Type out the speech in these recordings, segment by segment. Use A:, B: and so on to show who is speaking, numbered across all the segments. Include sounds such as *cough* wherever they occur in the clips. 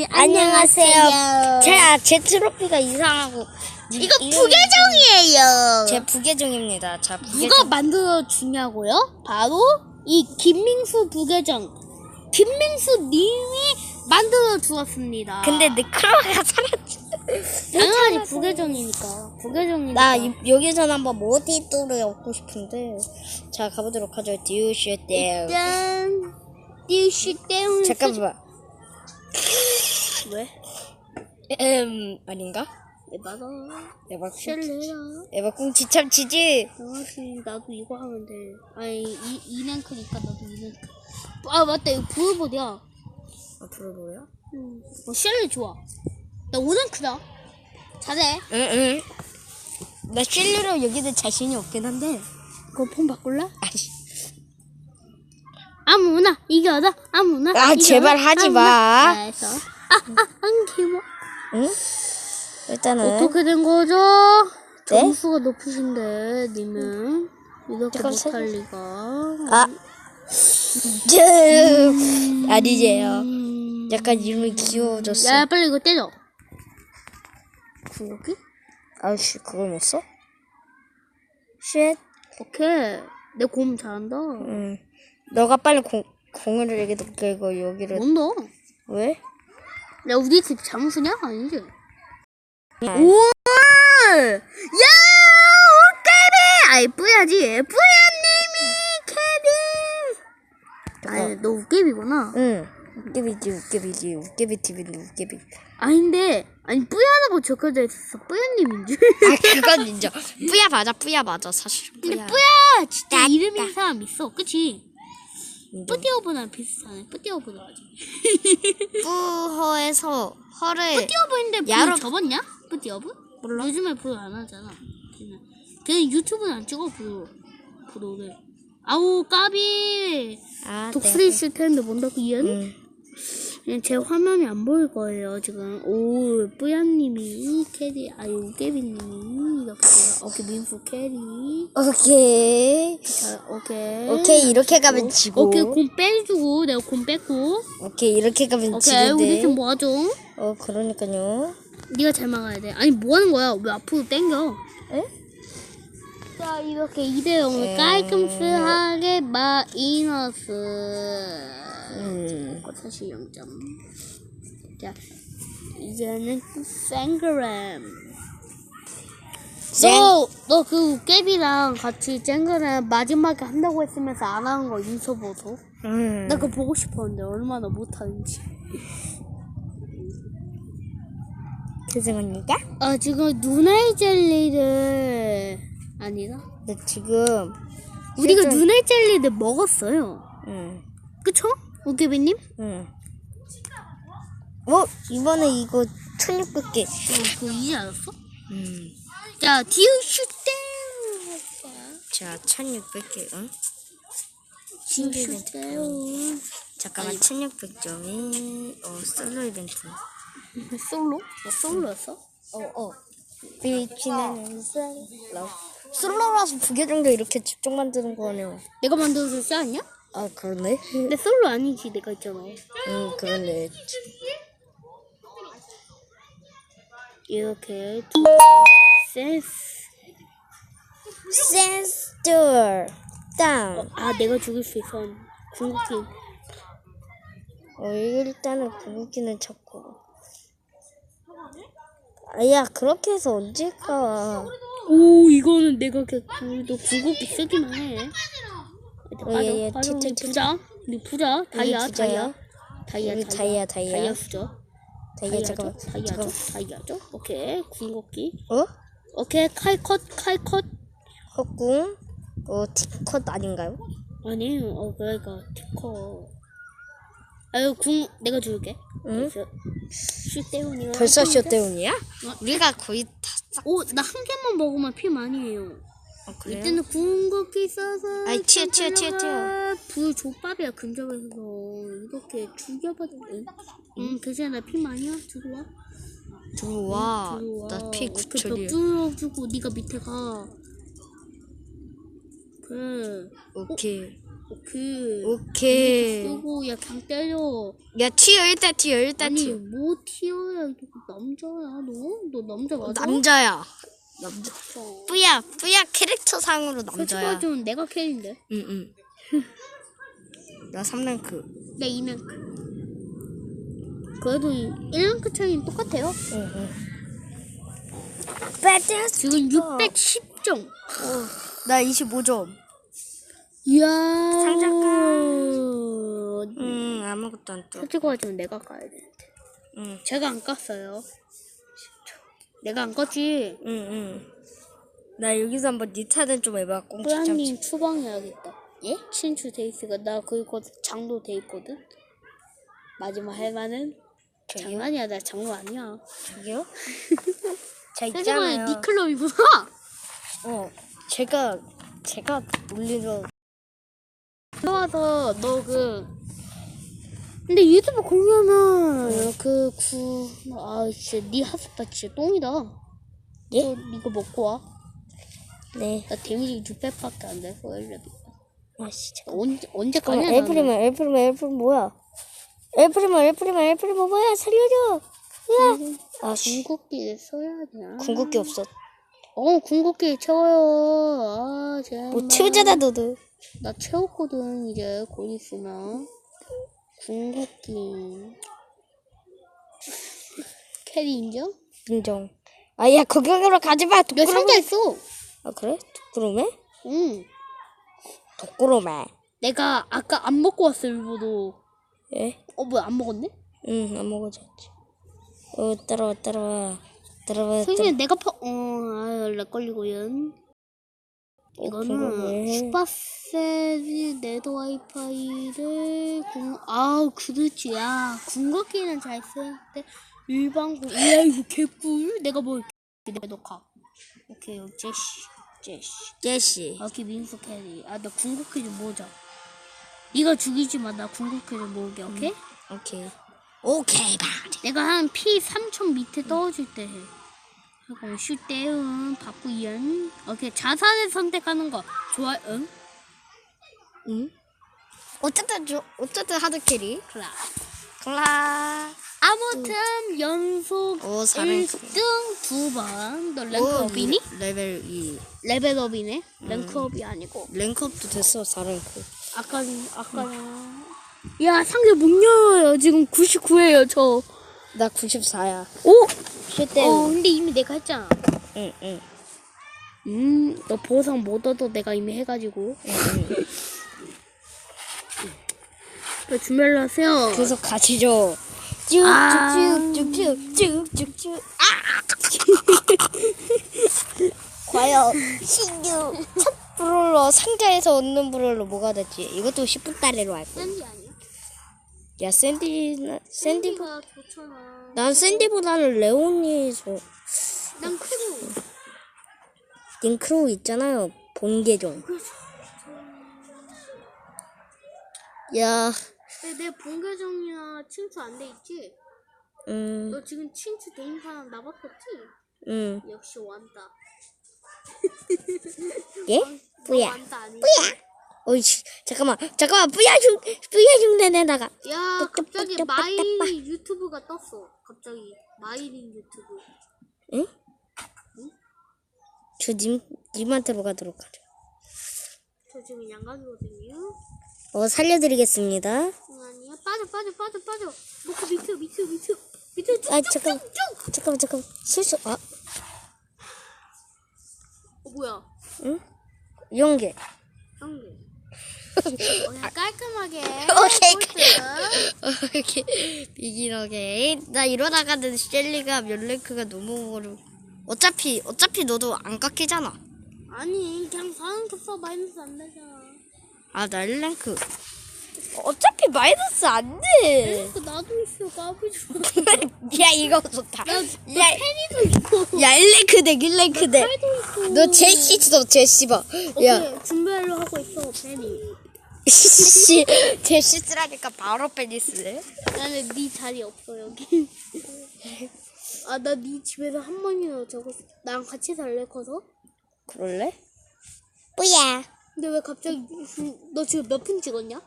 A: 네, 안녕하세요.
B: 제, 제 트로피가 이상하고.
A: 이거
B: 이름이-
A: 부계정이에요.
B: 제 부계정입니다. 자, 부계정.
A: 누가 만들어 주냐고요? 바로 이 김민수 부계정. 김민수 님이 만들어 주었습니다.
B: 근데 네크로가 사라졌어. *laughs*
A: 당연히 부계정이니까. 부계정이니까.
B: 나 이- 여기서 한번 모티또를 얻고 싶은데. 자, 가보도록 하죠. 듀슈 때.
A: 짠. 띠슈 때운
B: 잠깐만.
A: 왜?
B: 음, 아닌가?
A: 에바다.
B: 에바. 에바 꿍치 참치지.
A: 당연히 나도 이거 하면 돼. 아니 이 이랭크니까 나도 이랭크. 아 맞다 이거 브루보드야.
B: 앞으로 뭐야?
A: 음. 어, 쉘리 좋아. 나 오랭크다. 잘해.
B: 응, 응. 나 실리로 여기는 자신이 없긴 한데.
A: 그거 폰 바꿀래?
B: 아씨.
A: 아무나 이겨라. 아무나.
B: 아,
A: 이겨라.
B: 제발 하지
A: 아무나.
B: 마.
A: 알았어. 아아안 기워.
B: 응? 일단은.
A: 어떻게 된 거죠?
B: 네?
A: 점수가 높으신데 님은 이렇게
B: 잠깐
A: 못할
B: 세-
A: 리가.
B: 아.
A: 음.
B: 약간 이름이 귀여워졌어.
A: 야 빨리 이거 때려. 궁극기?
B: 아우씨, 그걸 못 써? 쉣.
A: 오케이. 내 곰 잘한다.
B: 응. 너가 빨리 공, 공을 여기 놓고 여기를.
A: 뭔다?
B: 왜?
A: 야 우리 집 잠수냐? 아니지?
B: 아,
A: 우와! 야! 웃개비! 아이 뿌야지. 뿌야님이 캐비! 아니 너 웃개비구나.
B: 응. 웃개비지, 웃개비지. 웃개비 TV인데, 웃개비.
A: 아닌데 아니 뿌야라고 적혀져 있었어. 뿌야님인 줄.
B: 아, 그건 인정. 뿌야 맞아, 뿌야 맞아, 사실.
A: 근데
B: 뿌야.
A: 뿌야 진짜 이름인 사람 있어. 그치? 뿌띠오브랑 비슷하네. 뿌띠오브도 아직. *laughs*
B: 뿌허에서 허를.
A: 뿌띠오브인데 불
B: 야로-
A: 접었냐? 뿌띠오브? 몰라. 요즘에 불안 하잖아. 걔는. 걔는 유튜브는 안 찍어 불. 불을. 아우 까비.
B: 아,
A: 독수리 있을 텐데 뭔다고 이해는?
B: 응.
A: 그냥 제 화면이 안 보일 거예요 지금. 오 뿌야님이 캐리 아유 깨비님이 이렇게 돼요. 오케이 민수 캐리.
B: 오케이.
A: 자 오케이.
B: 오케이, 이렇게 가면 지고.
A: 오케이 곰 빼주고 내가 곰 뺐고.
B: 오케이, 이렇게 가면
A: 오케이 우리
B: 지는데.
A: 팀 모아줘.
B: 어, 그러니까요.
A: 네가 잘 막아야 돼. 아니 뭐 하는 거야? 왜 앞으로 당겨?
B: 에?
A: 자 이렇게 2대 0을
B: 음.
A: 깔끔스하게 마이너스.
B: 음.
A: 어, 사실 0점. 자 이제는 생그램.
B: 쌩.
A: 너너그 웃개비랑 같이 쨍그램 마지막에 한다고 했으면서 안 하는 거 인서 보소.
B: 음.
A: 나 그거 보고 싶었는데 얼마나 못하는지.
B: 죄송합니다.
A: 아 지금 눈알 젤리를 아니다.
B: 근데 지금.
A: 우리가
B: 실전-
A: 눈알 젤리를 먹었어요.
B: 응.
A: 그쵸? 오케비님?
B: 응. 어, 이번에 이거 1600개.
A: 어, 그거 이제 알았어?
B: 음.
A: 자, 디우슈 땡!
B: 자, 1600개. 응?
A: 디우슈 땡.
B: 잠깐만, 1600점이, 어, 솔로 이벤트. *laughs*
A: 솔로? 어, 솔로였어?
B: 어, 어. 비치는 솔로. 솔로라서 부계정도 이렇게 직접 만드는 거 아니야.
A: 내가 만들어주지 않냐?
B: 아, 그러네.
A: 근데 솔로 아니지, 내가 있잖아.
B: 응, 그러네.
A: 이렇게 두 센스.
B: 센스터. 땅.
A: 아, 내가 죽일 수 있어. 궁극기.
B: 어, 일단은 궁극기는 찾고. 아야, 그렇게 해서 언제 가?
A: 오, 이거는 내가 그, 그, 너 궁극기 쓰기만 해.
B: 어, 예, 예.
A: 빠져,
B: 치,
A: 우리
B: 치, 치.
A: 부자. 우리 부자. 다이아,
B: 부자야?
A: 다이아. 다이아,
B: 우리 다이아, 다이아.
A: 다이아 수저.
B: 다이아, 잠깐만.
A: 다이아죠?
B: 잠깐만.
A: 다이아죠? 오케이. 궁극기.
B: 어?
A: 오케이. 칼컷, 칼컷.
B: 헛궁? 어, 티컷 아닌가요?
A: 아니에요. 어, 그러니까, 티커. 아유, 궁, 내가 줄게.
B: 응?
A: 슈테온이가.
B: 벌써 쇼대운이야? 우리가 거의 다 싹.
A: 오, 나 한 개만 먹으면 피 많이 해요.
B: 어, 그래요?
A: 이때는 궁극기 써서.
B: 아이, 튀어, 튀어, 튀어, 튀어.
A: 불 족밥이야, 근접에서. 이렇게 죽여버려. 응, 응 괜찮아. 나피 많이 와. 들어와.
B: 들어와.
A: 들어와. 나피그
B: 9천이야.
A: 뚫어주고 네가 밑에 가. 그래.
B: 오케이.
A: 오케이.
B: 오케이.
A: 쓰고 야 그냥 때려.
B: 야 튀어 일단 튀어 일단
A: 아니
B: 튀어.
A: 뭐 이거 남자야 너? 너 남자 맞아?
B: 남자야. 남자.
A: 어.
B: 뿌야 뿌야 캐릭터 상으로
A: 솔직히
B: 남자야.
A: 말하면 내가 캐인데.
B: 응응. *laughs* 나 3랭크.
A: 내 2랭크. 그래도 1랭크 차이는 똑같아요.
B: 응응. 배틀
A: 지금 610점.
B: 나 25점.
A: 이야.
B: 상자가.
A: 음.
B: 응 아무것도 안 떠.
A: 솔직히 말하면 내가 까야 되는데.
B: 응.
A: 제가 안 깠어요. 내가 안 껐지.
B: 응응. 나 여기서 한번 니 타는 좀 해봐. 꽁치 참치.
A: 뿌야님 추방해야겠다. 예? 친추 돼 있으니까 나 그거 장로 돼 있거든. 마지막 할 만은
B: 저기요?
A: 장난이야. 나 장로 아니야.
B: 저기요? *laughs* 자
A: 솔직히
B: 있잖아요.
A: 네 클럽이구나.
B: 어. 제가 제가 놀리러
A: 들어와서 너 그 근데 유튜브 공유하면 그 구 아 진짜 네 핫스팟 진짜 똥이다.
B: 예?
A: 너 이거 먹고 와.
B: 네.
A: 나 데미지 600밖에 안 돼서 1렙이.
B: 아씨 잠깐.
A: 언제 언제
B: 어,
A: 가냐?
B: 엘프리만 엘프리만 엘프리 뭐야? 엘프리만 엘프리만 엘프리만 뭐야? 살려줘. 으아. 아씨.
A: 궁극기 써야 되나?
B: 궁극기 없어.
A: 어 궁극기 채워요. 아 제발.
B: 뭐 채우잖아 너도.
A: 나 채웠거든 이제 곧 있으면. 궁극기. 캐리 인정?
B: 인정. 아야 거기로 가지 마.
A: 내
B: 독구로매.
A: 상자 있어.
B: 아 그래? 독구로매?
A: 응.
B: 독구로매.
A: 내가 아까 안 먹고 왔어 일부러.
B: 예?
A: 어 뭐야 안 먹었네?
B: 응, 안 먹어졌지. 어, 따라와, 따라와. 따라와,
A: 선생님 내가 퍼... 어... 아유 렉 걸리고요. 이거는
B: 왜?
A: 슈퍼세지 네더 와이파이를 궁... 아우 그렇지 야 궁극기는 잘 쓰는데 일반 궁... 야 이거 개꿀 내가 뭐 내가 녹화 오케이 여기 제시 제시
B: 제시.
A: 여기 민수 캐리 아 나 궁극기 좀 모으자 네가 죽이지 마나 궁극기 좀 모으게 오케이?
B: 오케이. 오케이, 바.
A: 내가 한피 3천 밑에 떨어질 때 해. 그리고 슈 때운 바꾸연 오케이 자산을 선택하는 거 좋아 응?
B: 응? 어쨌든, 저, 어쨌든 하드캐리.
A: 클라
B: 클라.
A: 아무튼 연속
B: 오, 사랭크.
A: 1등 두 번 너 랭크업이니?
B: 레벨 2.
A: 레벨업이네 랭크업이 아니고
B: 랭크업도 됐어, 4랭크.
A: 아까 아까는 야 상자 못 열어요 지금 99예요 저
B: 나 94야.
A: 오!
B: 쉴때
A: 어 근데 이미 내가 했잖아
B: 응, 응.
A: 음 너 보상 못 얻어 내가 이미 해가지고 또 준비를 하세요
B: 계속 가시죠.
A: 아.
B: 쭉쭉쭉쭉쭉쭉쭉. 아! *laughs* 과연 신규 첫 브롤러 상자에서 얻는 브롤러 뭐가 됐지? 이것도 10분 따리로 할 거야.
A: 야
B: 샌디 샌디
A: 샌디가 좋잖아
B: 난 샌디보다는 레온이 저
A: 난 크고
B: 링크로 있잖아요 본 계정. 야,
A: 근데 내 본계정이나 친추 안 돼 있지?
B: 음,
A: 너 지금 친추 돼 있는 사람 나밖에 없지?
B: 음,
A: 역시 완다
B: 예?
A: 너
B: 뿌야,
A: 완다 아니지?
B: 어이씨, 잠깐만, 잠깐만, 뿌야 중, 뿌야 중 내 내다가.
A: 야 갑자기 마이린 유튜브가 떴어 갑자기 마이린 유튜브
B: 응? 저 님, 님한테로 가도록 하죠.
A: 저 지금 양각이거든요
B: 어, 살려드리겠습니다.
A: 응, 아니야 빠져 빠져 빠져 빠져 놓고 밑으로 밑으로 밑으로 밑으로
B: 아, 잠깐,
A: 쭉쭉쭉쭉
B: 잠깐만, 잠깐만. 실수, 아,
A: 어 뭐야
B: 응? 연계.
A: 형님 그냥 깔끔하게
B: 오케이. 오케이. 비긴 오케이. 나 이러다가는 셸리가 몇 랭크가 너무 어려 어차피, 어차피 너도 안 깎이잖아.
A: 아니 그냥 사는 겹사 마이너스 안 되잖아
B: 아, 나 1랭크. 어차피 마이너스 안 돼.
A: 그 나도 있어 까불지 마 *laughs*
B: 야, 이거 좋다.
A: 야,
B: 야,
A: 팬이도 있어
B: 야, 1랭크 대 1랭크 대.
A: 팔도 있어
B: 너 제시 줘, 제시 봐. 야,
A: 오케이 준비하려 하고 있어 팬이
B: 씨, 제시 쓰라니까 바로 페니스네.
A: 나는 네 자리 없어 여기 아 나 네 집에서 한 번이나 저거 나랑 같이 살래 커서
B: 그럴래? 뿌야.
A: 근데 왜 갑자기 너 지금 몇 분 찍었냐?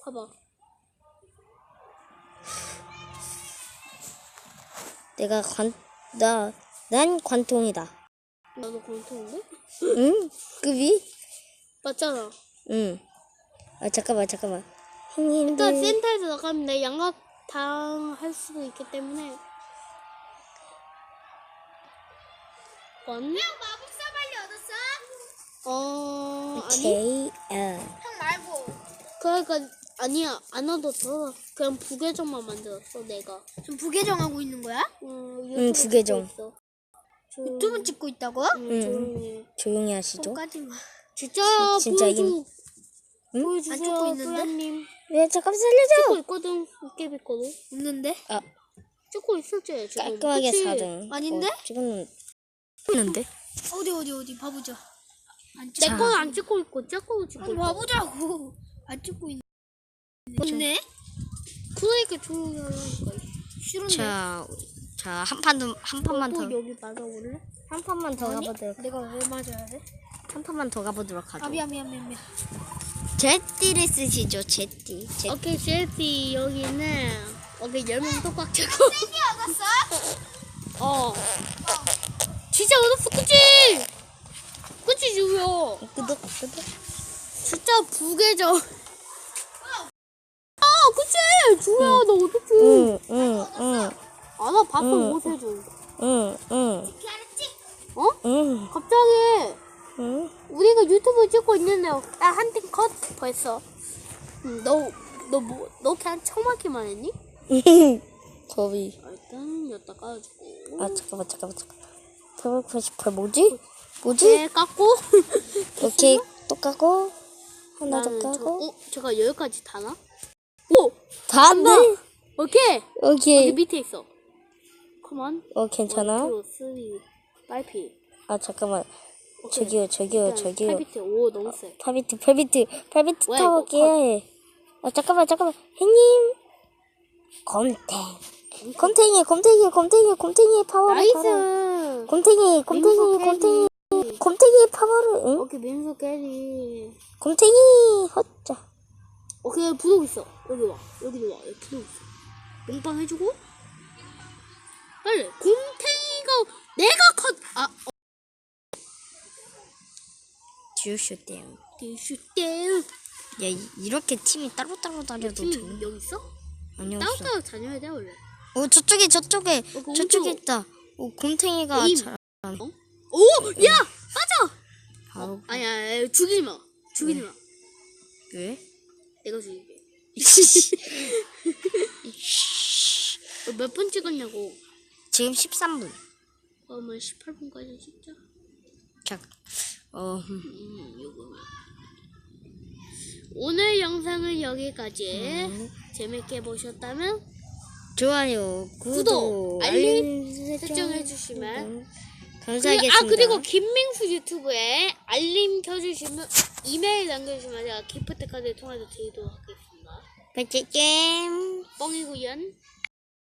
A: 봐봐.
B: 내가 관, 나, 난 관통이다.
A: 나도 권투인데?
B: 응? 급이?
A: 맞잖아.
B: 응. 아, 잠깐만, 잠깐만. 형님들.
A: 일단 센터에서 나가면 내 양각 당할 수도 있기 때문에. 원?
C: 마법사 빨리 얻었어?
A: 어 아니.
B: 오케이, 어.
C: 형 말고.
A: 그러니까 아니야 안 얻었어. 그냥 부계정만 만들었어 내가.
C: 지금 부계정 하고 있는 거야?
A: 응,
B: 응, 부계정.
C: 유튜브 찍고 있다고?
A: 응,
B: 응.
A: 조용히.
B: 조용히 하시죠.
C: 똑같이 마.
A: 진짜
B: 진짜
A: 보여줘.
B: 임- 응?
A: 보여주세요,
C: 안 찍고 있는데?
A: 소연님.
B: 왜, 잠깐
A: 찍고
B: 살려줘!
A: 있거든. 웃게 있거든.
C: 없는데?
B: 아,
A: 찍고 있었지 지금.
B: 깔끔하게
A: 그치?
B: 4등.
C: 아닌데?
B: 어, 지금, 있는데?
C: 어디 어디 어디 봐보자. 안
A: 내
C: 찍.
A: 거는 안 찍고 있고 짝고 찍고
C: 형
A: 있고.
C: 봐보자고. *laughs* 안 찍고 있네. 없네?
A: 그러니까 조용히 하라니까.
C: 싫은데.
B: 자, 자, 한 판 더, 한 판만 더,
A: 또 여기 맞아볼래?
B: 한 판만 더
C: 아니?
B: 가보도록,
C: 내가 왜 맞아야 돼?
B: 한 판만 더 가보도록 하죠.
C: 아 미안 미안 미안 미안.
B: 제띠를 쓰시죠, 제띠. 제
A: 오케이 셰티 여기는 오케이 열명 똑꽉 잡고.
C: 이 얻었어?
A: 어. 진짜 얻었어 그치? 그치 주요.
B: 끄덕, 끄덕.
A: 진짜 부계정. 아 그치 주야 너 어떡해.
B: 응, 응, 응,
A: 아나
B: 응.
A: 못 해줘.
B: 응, 응,
C: 알았지?
A: 어?
B: 응,
A: 갑자기
B: 응.
A: 우리가 유튜브 찍고 있는데 나한팀 컷 벌써. 응, 너 너 뭐 너 그냥 청마기만 했니?
B: 거비.
A: 아, 일단 여기다 깔아주고.
B: 아, 잠깐만, 잠깐만, 잠깐만. 898 뭐지? 뭐지?
A: 네 깎고. *laughs*
B: 오케이, 또 까고. 하나 더
A: 나는 저,
B: 까고.
A: 어, 제가 여기까지 다나? 오!
B: 다안 돼?
A: 오케이! 여기
B: 오케이.
A: 밑에 있어. 컴온.
B: 어, 괜찮아?
A: 1, 2, 3, 빨피.
B: 아, 잠깐만.
A: 오케이.
B: 저기요, 저기요, 저기요.
A: 8비트. 오, 너무 세.
B: 8비트, 8비트, 8비트
A: 뭐야,
B: 타볼게.
A: 이거
B: 아, 잠깐만, 잠깐만. 형님. 곰탱. 곰탱이, 곰탱이, 곰탱이, 곰탱이 파워를.
A: 나이스!
B: 곰탱이, 곰탱이,
A: 민소
B: 곰탱이.
A: 캐리.
B: 곰탱이 파워를, 응?
A: 오케이, 민소 캐리.
B: 곰탱이, 헛자.
A: 오케이, 부록 있어. 여기 와. 여기 와. 여기 부록 있어. 용빵 해주고. 빨리. 곰탱이가 내가 컷! 아, 어. 디슈 땡.
B: 야, 이- 이렇게 팀이 따로따로 다녀도
A: 팀
B: 되나?
A: 여기 있어?
B: 아니, 없어.
A: 따로따로 다녀야 돼, 원래.
B: 어, 저쪽에, 저쪽에,
A: 어, 그
B: 저쪽에. 있다. 어, 곰탱이가
A: 에임.
B: 잘,
A: 오! 야! 맞아!
B: 바로,
A: 아니야, 아니야, 죽이지 마. 죽이지 마.
B: 왜?
A: 내가 죽일게. *laughs* 어, 몇분 찍었냐고.
B: 지금 13분.
A: 그러면 18분까지 찍자.
B: 자, 어.
A: 오늘 영상은 여기까지. 재밌게 보셨다면
B: 좋아요, 구독,
A: 구독,
B: 알림
A: 설정해 주시면.
B: 음,
A: 그리고,
B: 감사하겠습니다.
A: 아 그리고 김민수 유튜브에 알림 켜주시면 이메일 남겨주시면 제가 기프트 카드 통해서 드리도록 하겠습니다.
B: 백제게임
A: 뻥이구연.